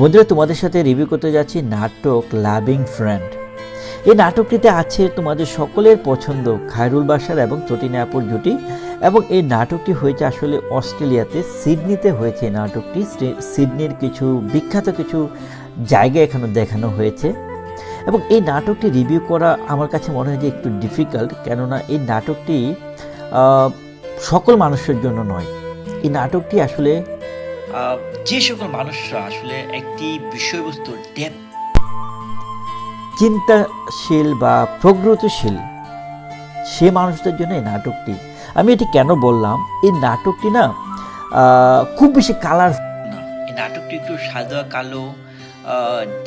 বন্ধুরা, তোমাদের সাথে রিভিউ করতে যাচ্ছি নাটক লাভিং ফ্রেন্ড এই নাটকটিতে আছে তোমাদের সকলের পছন্দ, খায়রুল বাসার এবং আপুর জুটি। এবং এই নাটকটি হয়েছে আসলে অস্ট্রেলিয়াতে, সিডনিতে হয়েছে এই নাটকটি। সিডনির কিছু বিখ্যাত কিছু জায়গা এখানে দেখানো হয়েছে। এবং এই নাটকটি রিভিউ করা আমার কাছে মনে হয় যে একটু ডিফিকাল্ট কেননা এই নাটকটি সকল মানুষের জন্য নয়। এই নাটকটি আসলে যে সকল মানুষরা আসলে একটি বিষয়বস্তুর ডেপ চিন্তাশীল বা প্রগ্রতশীল সে মানুষদের জন্য এই নাটকটি। আমি এটি কেন বললাম? এই নাটকটি না খুব বেশি কালার না। এই নাটকটি একটু সাদা কালো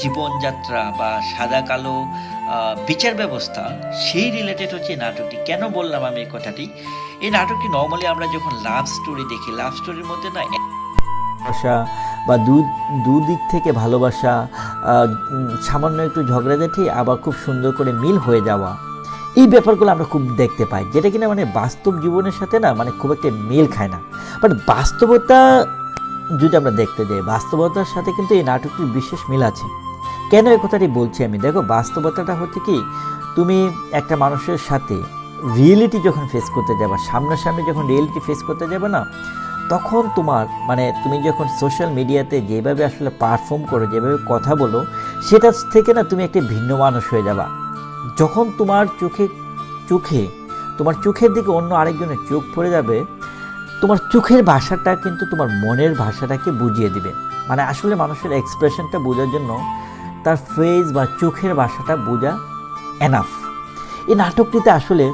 জীবনযাত্রা বা সাদা কালো বিচার ব্যবস্থা সেই রিলেটেড হচ্ছে এই নাটকটি। কেন বললাম আমি এই কথাটি? এই নাটকটি নর্মালি আমরা যখন লাভ স্টোরি দেখি লাভ স্টোরির মধ্যে না ভালোবাসা বা দু, দুদিক থেকে ভালোবাসা সামান্য একটু ঝগড়াঝাটি আবার খুব সুন্দর করে মিল হয়ে যাওয়া। এই ব্যাপারগুলো আমরা খুব দেখতে পাই, যেটা কিনা মানে বাস্তব জীবনের সাথে না মানে খুব একটা মিল খায় না। বাট বাস্তবতা যদি আমরা দেখতে যাই, বাস্তবতার সাথে কিন্তু এই নাটকটির বিশেষ মিল আছে। কেন এই কথাটি বলছি আমি? দেখো, বাস্তবতাটা হচ্ছে কি, তুমি একটা মানুষের সাথে রিয়েলিটি যখন ফেস করতে যাবা, সামনাসামনি যখন রিয়েলিটি ফেস করতে যাবে না তখন তোমার মানে তুমি যখন সোশ্যাল মিডিয়াতে যেভাবে আসলে পারফর্ম করো, যেভাবে কথা বলো, সেটা থেকে না তুমি একটি ভিন্ন মানুষ হয়ে যাবা। যখন তোমার চোখে চোখে, তোমার চোখের দিকে অন্য আরেকজনের চোখ পড়ে যাবে, তোমার চোখের ভাষাটা কিন্তু তোমার মনের ভাষাটাকে বুঝিয়ে দিবে। মানে আসলে মানুষের এক্সপ্রেশনটা বোঝার জন্য তার ফেস বা চোখের ভাষাটা বোঝা এনাফ এই নাটকটিতে আসলে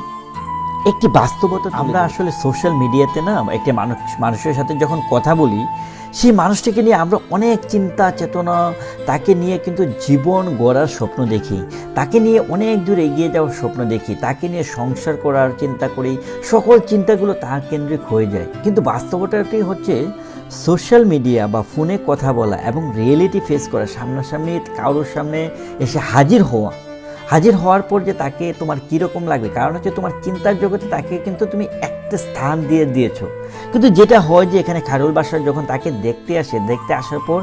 একটি বাস্তবতা আমরা আসলে সোশ্যাল মিডিয়াতে না একটি মানুষ মানুষের সাথে যখন কথা বলি সেই মানুষটিকে নিয়ে আমরা অনেক চিন্তা চেতনা তাকে নিয়ে কিন্তু জীবন গড়ার স্বপ্ন দেখি। তাকে নিয়ে অনেক দূর এগিয়ে যাওয়ার স্বপ্ন দেখি। তাকে নিয়ে সংসার করার চিন্তা করি। সকল চিন্তাগুলো তার কেন্দ্রিক হয়ে যায়। কিন্তু বাস্তবতাটি হচ্ছে সোশ্যাল মিডিয়া বা ফোনে কথা বলা এবং রিয়েলিটি ফেস করা সামনাসামনি কারোর সামনে এসে হাজির হওয়া। হাজির হওয়ার পর যে তাকে তোমার কীরকম লাগবে, কারণ হচ্ছে তোমার চিন্তার জগতে তাকে কিন্তু তুমি একটা স্থান দিয়ে দিয়েছ। কিন্তু যেটা হয় যে এখানে খারুল বাসার যখন তাকে দেখতে আসে, দেখতে আসার পর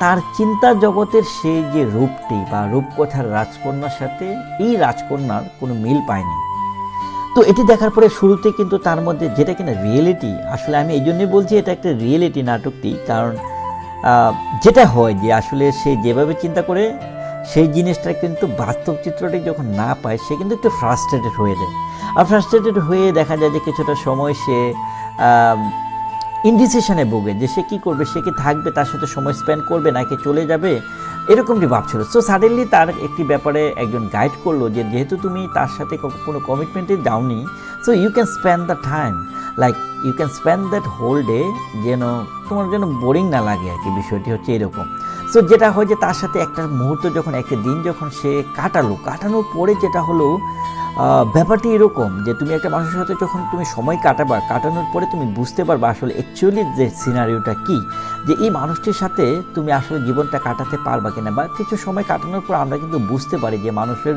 তার চিন্তা জগতের সেই যে রূপটি বা রূপকথার রাজকন্যার সাথে এই রাজকন্যার কোনো মিল পায়নি। তো এটি দেখার পরে শুরুতে কিন্তু তার মধ্যে যেটা কিনা রিয়েলিটি, আসলে আমি এই জন্যই বলছি এটা একটা রিয়েলিটি নাটকটি, কারণ যেটা হয় যে আসলে সে যেভাবে চিন্তা করে সেই জিনিসটা কিন্তু বাস্তব চিত্রটি যখন না পায়, সে কিন্তু একটু ফ্রাস্ট্রেটেড হয়ে যায়। আর ফ্রাস্ট্রেটেড হয়ে দেখা যায় যে কিছুটা সময় সে ইনডিসিশনে ভোগে যে সে কী করবে, সে কি থাকবে, তার সাথে সময় স্পেন্ড করবে, নাকি চলে যাবে, এরকমটি ভাবছিল। সো সাডেনলি তার একটি ব্যাপারে একজন গাইড করল যে, যেহেতু তুমি তার সাথে কোনো কমিটমেন্টে দাওনি so you can spend the time like you can spend that whole day যেন তোমার যেন বোরিং না লাগে আর কি, বিষয়টি হচ্ছে এরকম। সো যেটা হয় যে তার সাথে একটা মুহূর্ত যখন, একটা দিন যখন সে কাটালো কাটানোর পরে যেটা হলো ব্যাপারটি এরকম যে তুমি একটা মানুষের সাথে যখন তুমি সময় কাটাবা, কাটানোর পরে তুমি বুঝতে পারবা আসলে অ্যাকচুয়ালি যে সিনারিওটা কি। যে এই মানুষটির সাথে তুমি আসলে জীবনটা কাটাতে পারবা কিনা বা কিছু সময় কাটানোর পর আমরা কিন্তু বুঝতে পারি যে মানুষের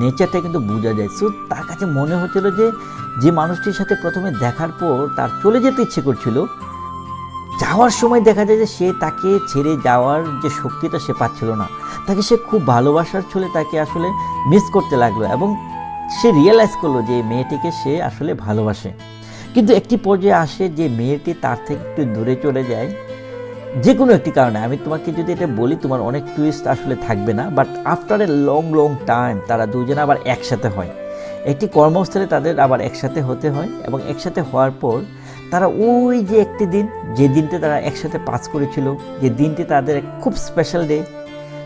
নেচারটা কিন্তু বোঝা যায়। সো তার কাছে মনে হচ্ছিল যে যে মানুষটির সাথে প্রথমে দেখার পর তার চলে যেতে ইচ্ছে করছিল যাওয়ার সময় দেখা যায় যে সে তাকে ছেড়ে যাওয়ার যে শক্তিটা সে পাচ্ছিল না। তাকে সে খুব ভালোবাসার ছলে তাকে আসলে মিস করতে লাগল এবং সে রিয়েলাইজ করল যে মেয়েটিকে সে আসলে ভালোবাসে। কিন্তু একটি পর্যায়ে আসে যে মেয়েটি তার থেকে একটু দূরে চলে যায়। যে কোনো একটি কারণে। আমি তোমাকে যদি এটা বলি, তোমার অনেক টুইস্ট আসলে থাকবে না but after a long long time তারা দুজনে আবার একসাথে হয়। একটি কর্মস্থলে তাদের আবার একসাথে হতে হয় এবং একসাথে হওয়ার পর তারা ওই যে একটি দিন, যে দিনটি তারা একসাথে পাস করেছিল, যে দিনটি তাদের খুব স্পেশাল ডে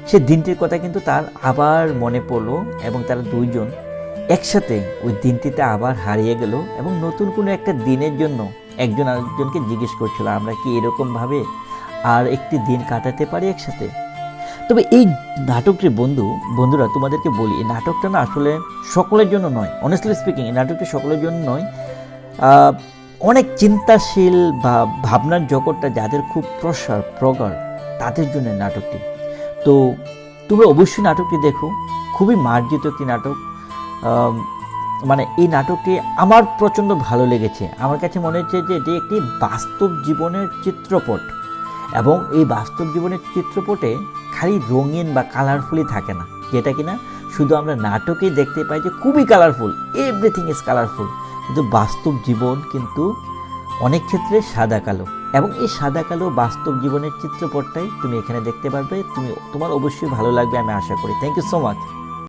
সে দিনটির কথা কিন্তু তার আবার মনে পড়ল এবং তারা দুইজন একসাথে ওই দিনটিতে আবার হারিয়ে গেল এবং নতুন কোনো একটা দিনের জন্য একজন আরেকজনকে জিজ্ঞেস করছিল, আমরা কি এরকমভাবে আর একটি দিন কাটাতে পারি একসাথে? তবে এই নাটকটির বন্ধু, বন্ধুরা, তোমাদেরকে বলি, এই নাটকটা না আসলে সকলের জন্য নয়। অনেস্টলি স্পিকিং এই নাটকটি সকলের জন্য নয়। অনেক চিন্তাশীল বা ভাবনার জগৎটা যাদের খুব প্রসার, প্রগাঢ়, তাদের জন্য নাটকটি। তো তুমি অবশ্যই নাটকটি দেখো, খুবই মার্জিত একটি নাটক। মানে এই নাটকটি আমার প্রচণ্ড ভালো লেগেছে। আমার কাছে মনে হচ্ছে যে এটি একটি বাস্তব জীবনের চিত্রপট এবং এই বাস্তব জীবনের চিত্রপটে খালি রঙিন বা কালারফুলই থাকে না। যেটা কিনা শুধু আমরা নাটকেই দেখতে পাই যে খুবই কালারফুল এভরিথিং ইজ কালারফুল কিন্তু বাস্তব জীবন কিন্তু অনেক ক্ষেত্রে সাদা কালো। এবং এই সাদা কালো বাস্তব জীবনের চিত্রপটটাই তুমি এখানে দেখতে পারবে। তুমি, তোমার অবশ্যই ভালো লাগবে আমি আশা করি। Thank you so much